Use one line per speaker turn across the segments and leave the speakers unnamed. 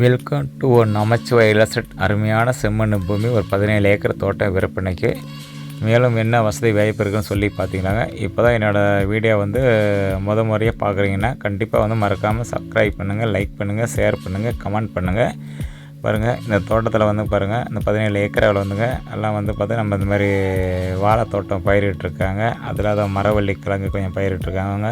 Welcome to ஒரு நமச்சிவாய் இலசட் அருமையான செம்மண் பூமி ஒரு பதினேழு ஏக்கர் தோட்டம் விற்பனைக்கு. மேலும் என்ன வசதி வாய்ப்பு இருக்குன்னு சொல்லி பார்த்தீங்கன்னாங்க. இப்போ தான் என்னோடய வீடியோ வந்து முத முறையாக பார்க்குறீங்கன்னா கண்டிப்பாக வந்து மறக்காமல் சப்ஸ்கிரைப் பண்ணுங்கள் லைக் பண்ணுங்கள் ஷேர் பண்ணுங்கள் கமெண்ட் பண்ணுங்கள் பாருங்கள் இந்த தோட்டத்தில் வந்து பாருங்கள் இந்த பதினேழு ஏக்கர் வந்துங்க. எல்லாம் வந்து பார்த்தா நம்ம இந்த மாதிரி வாழை தோட்டம் பயிரிட்டிருக்காங்க. அதில் தான் மரவள்ளி கிழங்கு கொஞ்சம் பயிரிட்டிருக்காங்க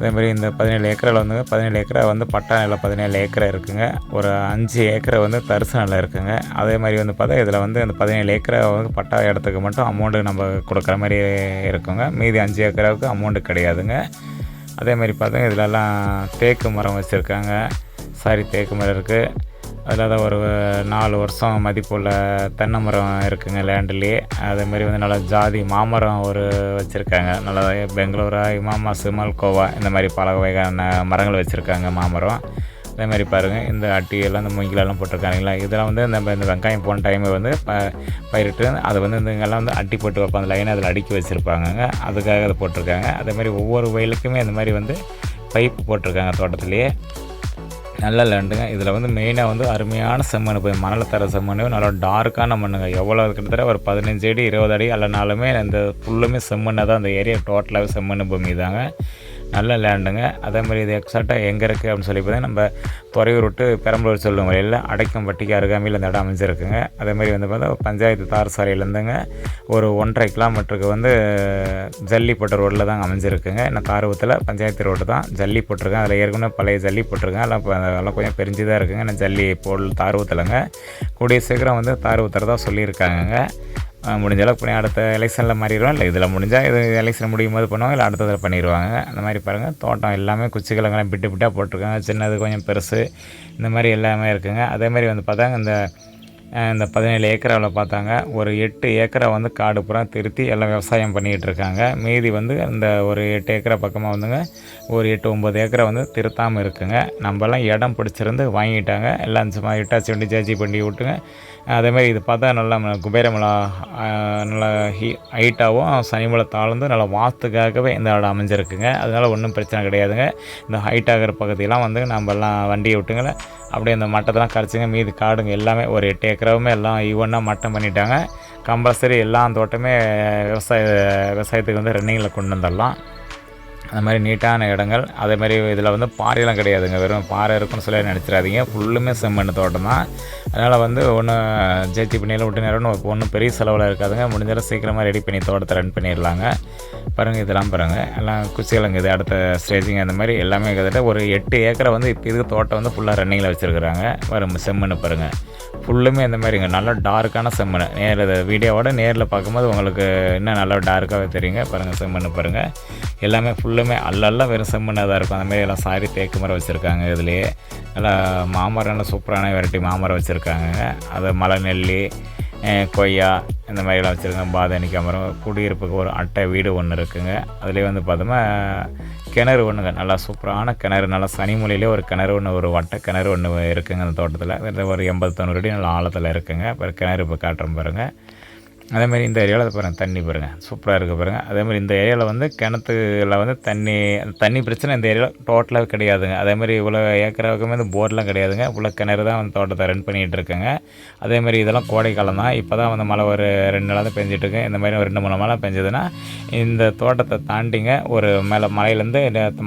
அதே மாதிரி இந்த பதினேழு ஏக்கரில் வந்து பதினேழு ஏக்கரை வந்து பட்டா நிலம் பதினேழு ஏக்கரை இருக்குங்க. ஒரு அஞ்சு ஏக்கரை வந்து தரிசு நிலம் இருக்குங்க. அதே மாதிரி வந்து பார்த்தா இதில் வந்து இந்த பதினேழு ஏக்கரை வந்து பட்டா இடத்துக்கு மட்டும் அமௌண்ட்டு நம்ம கொடுக்குற மாதிரி இருக்குங்க. மீதி அஞ்சு ஏக்கராவுக்கு அமௌண்ட்டு கிடையாதுங்க. அதே மாதிரி பார்த்தா இதிலெல்லாம் தேக்கு மரம் வச்சுருக்காங்க. சாரி தேக்கு மரம் இருக்குது அதாவது ஒரு நாலு வருஷம் மதிப்புள்ள தென்னை மரம் இருக்குங்க லேண்ட்லேயே அதேமாரி வந்து நல்லா ஜாதி மாமரம் ஒரு வச்சுருக்காங்க. நல்லா பெங்களூரா இமாமா சிமல் கோவா இந்த மாதிரி பல வகையான மரங்கள் வச்சுருக்காங்க மாமரம். அதே மாதிரி பாருங்கள் இந்த அட்டியெல்லாம் இந்த மூங்கிலெல்லாம் போட்டிருக்காங்களா இதெல்லாம் வந்து நம்ம இந்த வெங்காயம் போன டைம் வந்து ப பயிரிட்டு அதை வந்து இந்த இங்கெல்லாம் வந்து அட்டி போட்டு வைப்பாங்க. அந்த லைனை அதில் அடுக்கி வச்சுருப்பாங்கங்க. அதுக்காக அதை போட்டிருக்காங்க. அதே மாதிரி ஒவ்வொரு வயலுக்குமே இந்த மாதிரி வந்து பைப்பு போட்டிருக்காங்க தோட்டத்துலேயே. நல்ல லேண்டுங்க இதில் வந்து மெயினாக வந்து அருமையான செம்மண் போய் மணல் தர செம்மண் நல்லா டார்க்கான மண்ணுங்க. எவ்வளோ கிட்டத்தட்ட ஒரு பதினஞ்சு அடி இருபது அடி அல்லனாலுமே இந்த ஃபுல்லுமே செம்மண்ணை தான். அந்த ஏரியா டோட்டலாகவே செம்மண் பூமி தாங்க. நல்ல லேண்டுங்க. அதே மாதிரி இது எக்ஸாக்டாக எங்கே இருக்குது அப்படின்னு சொல்லி பார்த்தீங்கன்னா நம்ம துறையூர் விட்டு பெரம்பலூர் செல்லும் வழியில் அடைக்கும் பட்டிக்கு அருகாமையில் இந்த இடம் அமைஞ்சிருக்குங்க. அதே மாதிரி வந்து பார்த்தா பஞ்சாயத்து தார் சாலையிலேருந்துங்க ஒரு ஒன்றரை கிலோமீட்டருக்கு வந்து ஜல்லிப்பட்டு ரோட்டில் தாங்க அமைஞ்சிருக்குங்க. என்ன தாருவத்தில் பஞ்சாயத்து ரோடு தான். ஜல்லி போட்டிருக்கேன். அதில் ஏற்கனவே பழைய ஜல்லி போட்டிருக்கேன். அதெல்லாம் இப்போ அதெல்லாம் கொஞ்சம் பெரிஞ்சு தான் இருக்குங்க. நான் ஜல்லி போடல் தாருவத்தில்ங்க கூடிய சீக்கிரம் வந்து தாருவத்தில் தான் சொல்லியிருக்காங்கங்க. முடிஞ்ச அளவுக்கு பண்ணி அடுத்த எலெக்ஷனில் மாறிடுவோம். இல்லை இதில் முடிஞ்சால் இது எலெக்ஷன் முடியும் போது பண்ணுவாங்க இல்லை அடுத்ததில் பண்ணிடுவாங்க. அந்த மாதிரி பாருங்கள் தோட்டம் எல்லாமே குச்சிக்கிழங்கெல்லாம் பிட்டு பிட்டாக போட்டிருக்காங்க. சின்னது கொஞ்சம் பெருசு. இந்த மாதிரி எல்லாமே இருக்குங்க. அதே மாதிரி வந்து பார்த்தாங்க இந்த இந்த பதினேழு ஏக்கராவில் பார்த்தாங்க. ஒரு எட்டு ஏக்கரை வந்து காடு பூரா திருத்தி எல்லாம் விவசாயம் பண்ணிக்கிட்டு இருக்காங்க. மீதி வந்து இந்த ஒரு எட்டு ஏக்கரை பக்கமாக வந்துங்க ஒரு எட்டு ஒம்பது ஏக்கரை வந்து திருத்தாமல் இருக்குங்க. நம்மலாம் இடம் பிடிச்சிருந்து வாங்கிட்டாங்க. எல்லாம் சும்மா இட்டாச்சி வண்டி ஜாச்சி பண்ணி விட்டுங்க. அதேமாதிரி இது பார்த்தா நல்லா குபேரமலா நல்லா ஹீ ஹைட்டாகவும் சனிமலை தாழ்ந்து நல்லா வாஸ்துக்காகவே இந்த இடம் அமைஞ்சிருக்குங்க. அதனால் ஒன்றும் பிரச்சனை கிடையாதுங்க. இந்த ஹைட் ஆகிற பகுதியெல்லாம் வந்து நம்மலாம் வண்டியை விட்டுங்களேன் அப்படியே இந்த மட்டத்தெல்லாம் கரைச்சிங்க. மீதி காடுங்க எல்லாமே ஒரு எட்டு ஏக்கராவுமே எல்லாம் ஈவனாக மட்டம் பண்ணிட்டாங்க. கம்பல்சரி எல்லா தோட்டமே விவசாய விவசாயத்துக்கு வந்து ரன்னிங்கில் கொண்டு வந்துடலாம். அந்த மாதிரி நீட்டான இடங்கள். அதே மாதிரி இதில் வந்து பாறையெல்லாம் கிடையாதுங்க. வெறும் பாறை இருக்குன்னு சொல்லி நினச்சிடாதீங்க. ஃபுல்லுமே செம்மண் தோட்டம் தான். அதனால் வந்து ஒன்று ஜெயிச்சி பண்ணியில் விட்டு நேரம்னு ஒன்றும் பெரிய செலவில் இருக்காதுங்க. முடிஞ்சாலும் சீக்கிரமாக ரெடி பண்ணி தோட்டத்தை ரன் பண்ணிடலாங்க. பாருங்கள் இதெல்லாம் பாருங்கள் எல்லாம் குச்சிக்கிழங்கு இது அடுத்த ஸ்டேஜிங் அந்த மாதிரி எல்லாமே கிட்டத்தட்ட ஒரு எட்டு ஏக்கரை வந்து இப்போ இதுக்கு தோட்டம் வந்து ஃபுல்லாக ரன்னிங்கில் வச்சுருக்குறாங்க. வரும் செம்மண் பாருங்கள் ஃபுல்லுமே இந்த மாதிரிங்க. நல்லா டார்க்கான செம்மண் நேரில் வீடியோவோட நேரில் பார்க்கும்போது உங்களுக்கு இன்னும் நல்லா டார்க்காகவே தெரியுங்க. பாருங்கள் செம்மண் பாருங்கள் எல்லாமே ஃபுல்லுமே அல்லெல்லாம் வெறும் செம்மண்ணாக தான் இருக்கும். அந்த மாதிரி எல்லாம் சாரி தேக்கு மரம் வச்சுருக்காங்க இதுலேயே. நல்லா மாமரம் நல்லா சூப்பரான வெரைட்டி மாமரம் வச்சுருக்காங்க. அது மலை நெல்லி கொய்யா இந்த மாதிரிலாம் வச்சுருக்காங்க பாதானிக்காய் மரம் குடியிருப்புக்கு ஒரு அட்டை வீடு ஒன்று இருக்குங்க. அதுலேயே வந்து பார்த்தோம்னா கிணறு ஒன்றுங்க நல்லா சூப்பரான கிணறு நல்லா சனிமொழியிலே ஒரு கிணறு ஒன்று ஒரு வட்ட கிணறு ஒன்று இருக்குங்க அந்த தோட்டத்தில். ஒரு எண்பது தொண்ணூறு அடி நல்லா ஆழத்தில் இருக்குங்க. அப்புறம் கிணறு இப்போ காட்டுறோம் பாருங்கள் அதேமாதிரி இந்த ஏரியாவில் பாருங்கள் தண்ணி பாருங்கள் சூப்பராக இருக்குது பாருங்கள் அதேமாதிரி இந்த ஏரியாவில் வந்து கிணத்துல வந்து தண்ணி தண்ணி பிரச்சனை இந்த ஏரியாவில் டோட்டலாக கிடையாதுங்க. அதேமாதிரி இவ்வளோ ஏக்கராவுக்குமே இந்த போர்லாம் கிடையாதுங்க. இவ்வளோ கிணறு தான் வந்து தோட்டத்தை ரன் பண்ணிகிட்டு இருக்கேங்க. அதே மாதிரி இதெல்லாம் கோடை காலம் தான். இப்போ தான் வந்து மழை ஒரு ரெண்டு நாளாக தான் பெஞ்சிட்டு இருக்கு. இந்த மாதிரி ஒரு ரெண்டு மூணு மழை பெஞ்சதுன்னா இந்த தோட்டத்தை தாண்டிங்க ஒரு மேலே மலையிலேருந்து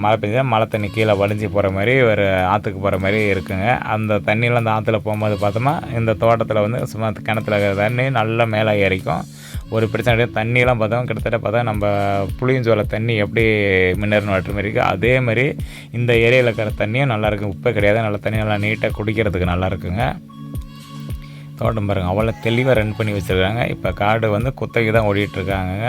மழை பெஞ்சா மழை தண்ணி கீழே வலிஞ்சு போகிற மாதிரி ஒரு ஆற்றுக்கு போகிற மாதிரி இருக்குங்க. அந்த தண்ணியெல்லாம் அந்த ஆற்றுல போகும்போது பார்த்தோமா இந்த தோட்டத்தில் வந்து சும்மா கிணத்துல இருக்கிற தண்ணி நல்லா மேலே ஏறிக்கும். ஒரு பிரச்சனை கிடையாது. தண்ணியெல்லாம் பார்த்தோம் கிட்டத்தட்ட பார்த்தா நம்ம புளியஞ்சோலை தண்ணி எப்படி மின்னர்னு வாட்டர் மாதிரி இருக்குது அதே மாதிரி இந்த ஏரியாவில் இருக்கிற தண்ணியும் நல்லாயிருக்கும் உப்பே கிடையாது. நல்ல தண்ணி நல்லா நீட்டாக குடிக்கிறதுக்கு நல்லா இருக்குங்க. தோட்டம் பாருங்கள் அவ்வளோ தெளிவாக ரன் பண்ணி வச்சுருக்காங்க. இப்போ காடு வந்து குத்தகை தான் ஓடிட்டுருக்காங்க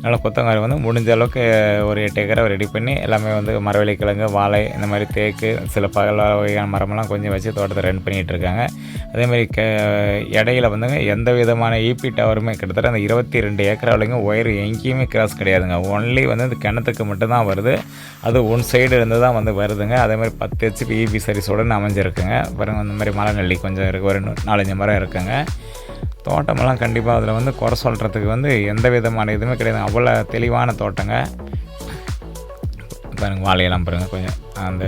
அதனால் கொத்தங்காய் வந்து முடிஞ்ச அளவுக்கு ஒரு எட்டு ஏக்கரை ரெடி பண்ணி எல்லாமே வந்து மரவள்ளிக்கிழங்கு வாழை இந்த மாதிரி தேக்கு சில பகல் வகையான மரமெல்லாம் கொஞ்சம் வச்சு தோட்டத்தை ரன் பண்ணிகிட்டு இருக்காங்க. அதே மாதிரி க இடையில வந்துங்க எந்த விதமான ஈபி டவருமே கிட்டத்தட்ட அந்த இருபத்தி ரெண்டு ஏக்கர் வரைக்கும் ஒயர் எங்கேயுமே கிராஸ் கிடையாதுங்க. ஒன்லி வந்து இந்த கிணத்துக்கு மட்டும்தான் வருது. அது ஒன் சைடு இருந்து தான் வந்து வருதுங்க. அதே மாதிரி பத்து ஹெச்பி ஈபி சர்வீஸோடு அமைஞ்சிருக்குங்க. பாருங்கள் இந்த மாதிரி மலை நெல்லி கொஞ்சம் இருக்குது ஒரு நாலஞ்சு மரம் இருக்குங்க. தோட்டமெல்லாம் கண்டிப்பாக அதில் வந்து குறை சொல்கிறதுக்கு வந்து எந்த விதமான இதுவுமே கிடையாது. அவ்வளோ தெளிவான தோட்டங்க. பாருங்கள் வாழையெல்லாம் பாருங்கள் கொஞ்சம் அந்த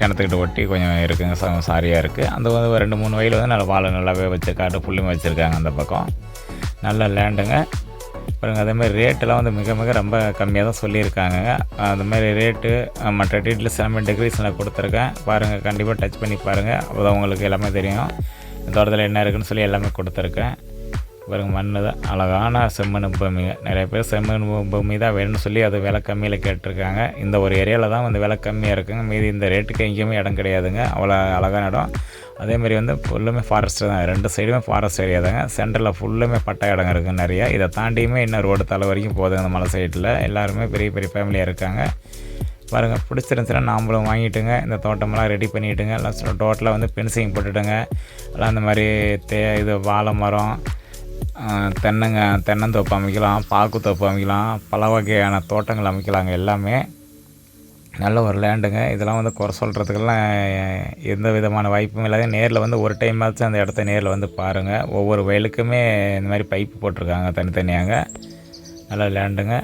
கிணத்துக்கிட்ட ஒட்டி கொஞ்சம் இருக்குங்க ச- சாரியாக இருக்குது அந்த வந்து ஒரு ரெண்டு மூணு வயல் வந்து நல்லா வாழை நல்லாவே வச்சுருக்காட்டு புள்ளியும் வச்சுருக்காங்க அந்த பக்கம். நல்ல லேண்டுங்க. பாருங்க அதே மாதிரி ரேட்டெல்லாம் வந்து மிக மிக ரொம்ப கம்மியாக தான் சொல்லியிருக்காங்க. அது மாதிரி ரேட்டு மற்ற டீட்டெயில்ஸ் எல்லாமே டெக்ரேஷனில் கொடுத்துருக்கேன். பாருங்கள் கண்டிப்பாக டச் பண்ணி பாருங்கள் அப்போ உங்களுக்கு எல்லாமே தெரியும். தோட்டத்தில் என்ன இருக்குதுன்னு சொல்லி எல்லாமே கொடுத்துருக்கேன். பாருங்க மண்ணு தான் அழகான செம்மண் பூமிங்க நிறைய பேர் செம்மண் பூமி தான் வேணும்னு சொல்லி அது விலை கம்மியில் கேட்டிருக்காங்க. இந்த ஒரு ஏரியாவில் தான் வந்து விலை கம்மியாக இருக்குங்க. மீதி இந்த ரேட்டுக்கு எங்கேயுமே இடம் கிடையாதுங்க. அவ்வளோ அழகான இடம். அதேமாதிரி வந்து ஃபுல்லுமே ஃபாரஸ்ட் தான். ரெண்டு சைடுமே ஃபாரஸ்ட் ஏரியா தாங்க. சென்டரில் ஃபுல்லுமே பட்டா இடம் இருக்குது நிறையா. இதை தாண்டியுமே இன்னும் ரோடு தலை வரைக்கும் போதுங்க அந்த மலை சைடில் எல்லாருமே பெரிய பெரிய ஃபேமிலியாக இருக்காங்க. பாருங்கள் பிடிச்சிருந்துச்சுன்னா நாம்பளும் வாங்கிட்டுங்க. இந்த தோட்டமெல்லாம் ரெடி பண்ணிவிட்டுங்க எல்லாம் டோட்டலாக வந்து பென்சிங் போட்டுட்டுங்க. எல்லாம் இந்த மாதிரி தே இது வாழை மரம் தென்னங்க தென்னந்தோப்பு அமைக்கலாம் பாக்கு தோப்பு அமைக்கலாம் பல வகையான தோட்டங்கள் அமைக்கலாங்க எல்லாமே. நல்ல ஒரு லேண்டுங்க. இதெல்லாம் வந்து குறை சொல்கிறதுக்கெல்லாம் எந்த விதமான வாய்ப்பும் இல்லாத நேரில் வந்து ஒரு டைமாச்சும் அந்த இடத்த நேரில் வந்து பாருங்கள் ஒவ்வொரு வயலுக்குமே இந்த மாதிரி பைப்பு போட்டிருக்காங்க தனித்தனியாங்க நல்ல லேண்டுங்க.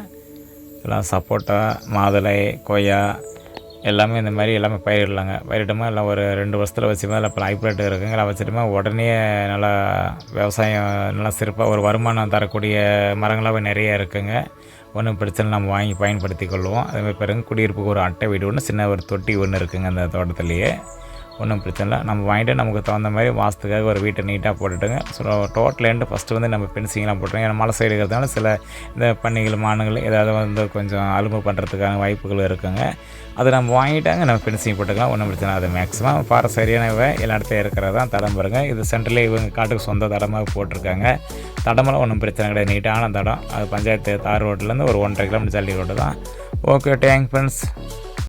எல்லாம் சப்போட்டா மாதுளை கொய்யா எல்லாமே இந்த மாதிரி எல்லாமே பயிரிடலாங்க. பயிரிட்டோமா எல்லாம் ஒரு ரெண்டு வருஷத்தில் வச்சுமா இல்லை இப்போ ஹைப்ரிட் இருக்குங்களா வச்சுட்டோமா உடனே நல்லா விவசாயம் நல்லா சிறப்பாக ஒரு வருமானம் தரக்கூடிய மரங்களாகவே நிறைய இருக்குங்க. ஒன்றும் பிரச்சனை நம்ம வாங்கி பயன்படுத்தி கொள்வோம். அதேமாதிரி பிறகு குடியிருப்புக்கு ஒரு அட்டை வீடு ஒன்று சின்ன ஒரு தொட்டி ஒன்று இருக்குங்க அந்த தோட்டத்துலேயே. ஒன்றும் பிரச்சனை இல்லை. நம்ம வாங்கிட்டு நமக்கு தகுந்த மாதிரி வாசத்துக்காக ஒரு வீட்டை நீட்டாக போட்டுட்டுங்க. ஸோ டோட்டல் எண்டு ஃபஸ்ட்டு வந்து நம்ம பென்சிங்லாம் போட்டுருங்க. ஏன்னா மலை சைடு இருக்கிறதுனால சில இந்த பன்னிகள் மானுகள் ஏதாவது வந்து கொஞ்சம் அலும்பு பண்ணுறதுக்கான வாய்ப்புகள் இருக்குங்க. அதை நம்ம வாங்கிட்டாங்க நம்ம பென்சிங் போட்டுக்கலாம். ஒன்றும் பிரச்சனை இல்லை. அது மேக்ஸிமம் பாறை சரியானவை எல்லா இடத்துல இருக்கிறது தான் தடம் பாருங்க. இது சென்ட்ரலே இவங்க காட்டுக்கு சொந்த தடமாக போட்டிருக்காங்க. தடமெல்லாம் ஒன்றும் பிரச்சனை கிடையாது. நீட்டான தடம். அது பஞ்சாயத்து தார் ரோட்லேருந்து ஒரு ஒன்றரை கிலோமீட்டர் ஜல்லி ரோடு தான். Okay thank friends